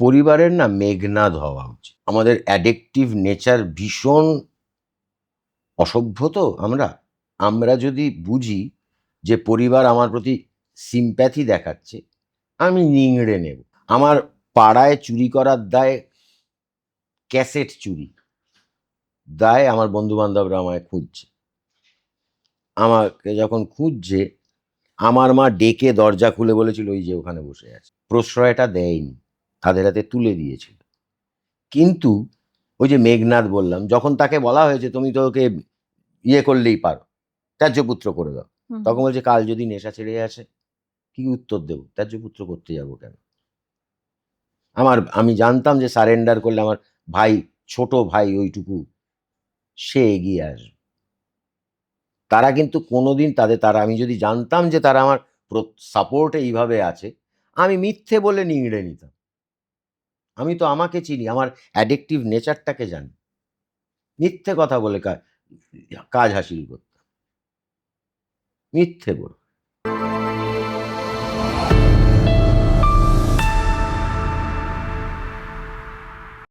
পরিবারের না মেঘনাদ হওয়া উচিত। আমাদের অ্যাডিকটিভ নেচার ভীষণ অসভ্য তো আমরা। আমরা যদি বুঝি যে পরিবার আমার প্রতি সিম্প্যাথি দেখাচ্ছে, আমি নিংড়ে নেব। আমার পাড়ায় চুরি করার দায় ক্যাসেট চুরি। দায় আমার বন্ধু বান্ধবরা আমায় খুঁজছে। আমাকে যখন খুঁজছে, আমার মা ডেকে দরজা খুলে বলেছিল, ওই যে ওখানে বসে আছে। প্রশ্রয়টা দেয়নি। তাদের হাতে তুলে দিয়েছিল কিন্তু ওই যে মেঘনাথ বললাম যখন তাকে বলা হয়েছে তুমি তো ওকে ইয়ে করলেই পারো ত্যায্যপুত্র করে দাও। তখন বলছে কাল যদি নেশা ছেড়ে আসে কি উত্তর দেবো? ত্যায্যপুত্র করতে যাব কেন? আমার আমি জানতাম যে সারেন্ডার করলে আমার ভাই ছোট ভাই ওইটুকু সে এগিয়ে আসবে। তারা কিন্তু কোনোদিন তাদের তারা আমি যদি জানতাম যে তারা আমার সাপোর্টে এইভাবে আছে আমি মিথ্যে বলে নিংড়ে নিতাম। আমি তো আমাকে চিনি, আমার অ্যাডিকটিভ নেচারটাকে জানি। মিথ্যে কথা বলে কাজ হাসিল করতাম। মিথ্যে বলে